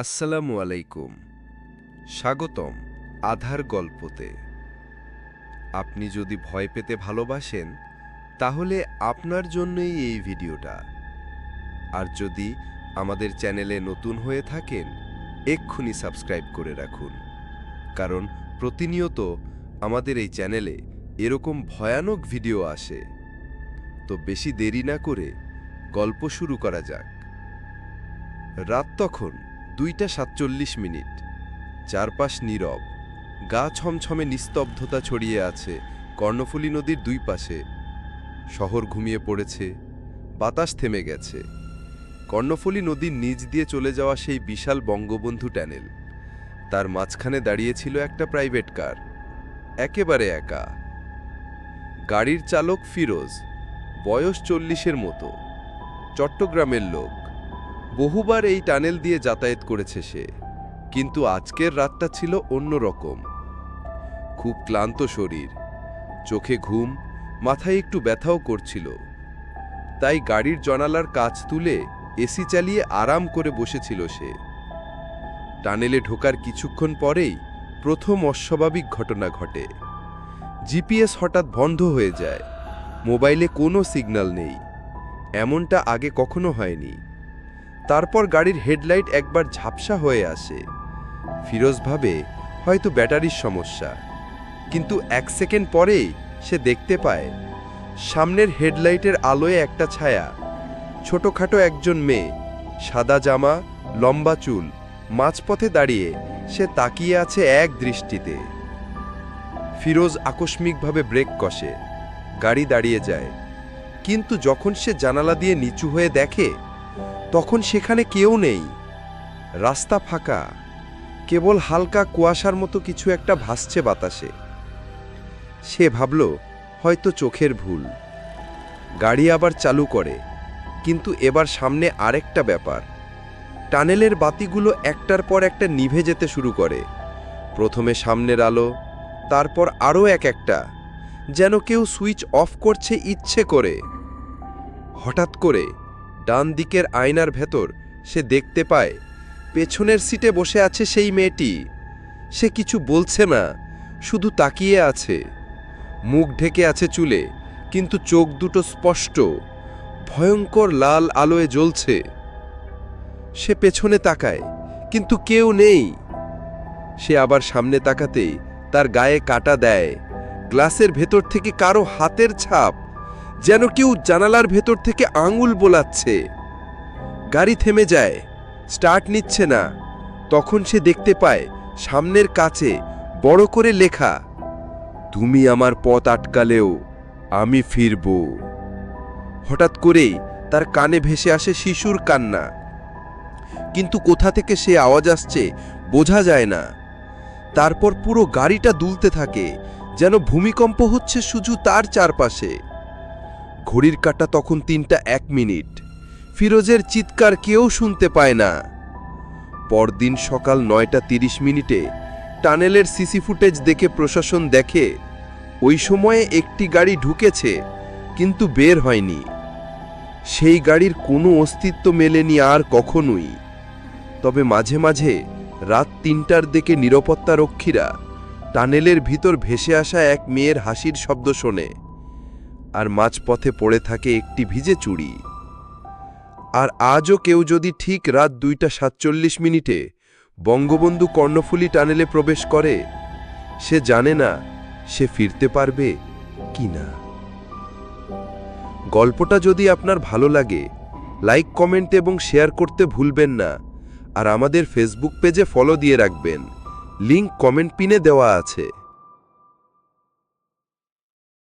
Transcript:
আসসালামু আলাইকুম। স্বাগতম আধার গল্পতে। আপনি যদি ভয় পেতে ভালোবাসেন, তাহলে আপনার জন্যই এই ভিডিওটা। আর যদি আমাদের চ্যানেলে নতুন হয়ে থাকেন, এক্ষুনি সাবস্ক্রাইব করে রাখুন। কারণ প্রতিনিয়ত আমাদের এই চ্যানেলে এরকম ভয়ানক ভিডিও আসে। তো বেশি দেরি না করে গল্প শুরু করা যাক। রাত তখন দুইটা সাতচল্লিশ মিনিট। চারপাশ নীরব। গা ছমছমে নিস্তব্ধতা ছড়িয়ে আছে কর্ণফুলী নদীর দুই পাশে। শহর ঘুমিয়ে পড়েছে। বাতাস থেমে গেছে। কর্ণফুলী নদীর নিচ দিয়ে চলে যাওয়া সেই বিশাল বঙ্গবন্ধু ট্যানেল। তার মাঝখানে দাঁড়িয়েছিল একটা প্রাইভেট কার। একেবারে একা। গাড়ির চালক ফিরোজ। বয়স চল্লিশের মতো। চট্টগ্রামের লোক। বহুবার এই টানেল দিয়ে যাতায়াত করেছে সে। কিন্তু আজকের রাতটা ছিল অন্যরকম। খুব ক্লান্ত শরীর। চোখে ঘুম, মাথায় একটু ব্যথাও করছিল। তাই গাড়ির জনালার কাজ তুলে এসি চালিয়ে আরাম করে বসেছিল সে। টানেলে ঢোকার কিছুক্ষণ পরেই প্রথম অস্বাভাবিক ঘটনা ঘটে। জিপিএস হঠাৎ বন্ধ হয়ে যায়। মোবাইলে কোনো সিগন্যাল নেই। এমনটা আগে কখনো হয়নি। তারপর গাড়ির হেডলাইট একবার ঝাপসা হয়ে আসে। ফিরোজ ভাবে, হয়তো ব্যাটারির সমস্যা। কিন্তু এক সেকেন্ড পরেই সে দেখতে পায়, সামনের হেডলাইটের আলোয় একটা ছায়া। ছোটখাটো একজন মেয়ে, সাদা জামা, লম্বা চুল, মাঝপথে দাঁড়িয়ে সে তাকিয়ে আছে এক দৃষ্টিতে। ফিরোজ আকস্মিকভাবে ব্রেক কষে, গাড়ি দাঁড়িয়ে যায়। কিন্তু যখন সে জানালা দিয়ে নিচু হয়ে দেখে তখন সেখানে কেউ নেই। রাস্তা ফাঁকা, কেবল হালকা কুয়াশার মতো কিছু একটা ভাসছে বাতাসে। সে ভাবল, হয়তো চোখের ভুল। গাড়ি আবার চালু করে, কিন্তু এবার সামনে আরেকটা ব্যাপার। টানেলের বাতিগুলো একটার পর একটা নিভে যেতে শুরু করে। প্রথমে সামনের আলো, তারপর আরও এক একটা, যেন কেউ সুইচ অফ করছে ইচ্ছে করে। হঠাৎ করে ডান দিকের আয়নার ভেতর সে দেখতে পায়, পেছনের সিটে বসে আছে সেই মেয়েটি। সে কিছু বলছে না, শুধু তাকিয়ে আছে। মুখ ঢেকে আছে চুলে, কিন্তু চোখ দুটো স্পষ্ট। ভয়ঙ্কর লাল আলোয় জ্বলছে। সে পেছনে তাকায়, কিন্তু কেউ নেই। সে আবার সামনে তাকাতেই তার গায়ে কাটা দেয়। গ্লাসের ভেতর থেকে কারও হাতের ছাপ। যেন কেউ জানালার ভেতর থেকে আঙুল বোলাচ্ছে। গাড়ি থেমে যায়, স্টার্ট নিচ্ছে না। তখন সে দেখতে পায়, সামনের কাছে বড় করে লেখা, তুমি আমার পথ আটকালেও আমি ফিরব। হঠাৎ করেই তার কানে ভেসে আসে শিশুর কান্না। কিন্তু কোথা থেকে সে আওয়াজ আসছে বোঝা যায় না। তারপর পুরো গাড়িটা দুলতে থাকে, যেন ভূমিকম্প হচ্ছে শুধু তার চারপাশে। ঘড়ির কাটা তখন তিনটা এক মিনিট। ফিরোজের চিৎকার কেউ শুনতে পায় না। পরদিন সকাল নয়টা তিরিশ মিনিটে টানেলের সিসি ফুটেজ দেখে প্রশাসন দেখে, ওই সময়ে একটি গাড়ি ঢুকেছে, কিন্তু বের হয়নি। সেই গাড়ির কোনো অস্তিত্ব মেলেনি আর কখনোই। তবে মাঝে মাঝে রাত তিনটার দিকে নিরাপত্তা রক্ষীরা টানেলের ভিতর ভেসে আসা এক মেয়ের হাসির শব্দ শোনে। আর মাঝপথে পড়ে থাকে একটি ভিজে চুড়ি। আর আজও কেউ যদি ঠিক রাত দুইটা সাতচল্লিশ মিনিটে বঙ্গবন্ধু কর্ণফুলী টানেলে প্রবেশ করে, সে জানে না সে ফিরতে পারবে কি না। গল্পটা যদি আপনার ভালো লাগে, লাইক, কমেন্ট এবং শেয়ার করতে ভুলবেন না, আর আমাদের ফেসবুক পেজে ফলো দিয়ে রাখবেন। লিংক কমেন্ট পিনে দেওয়া আছে।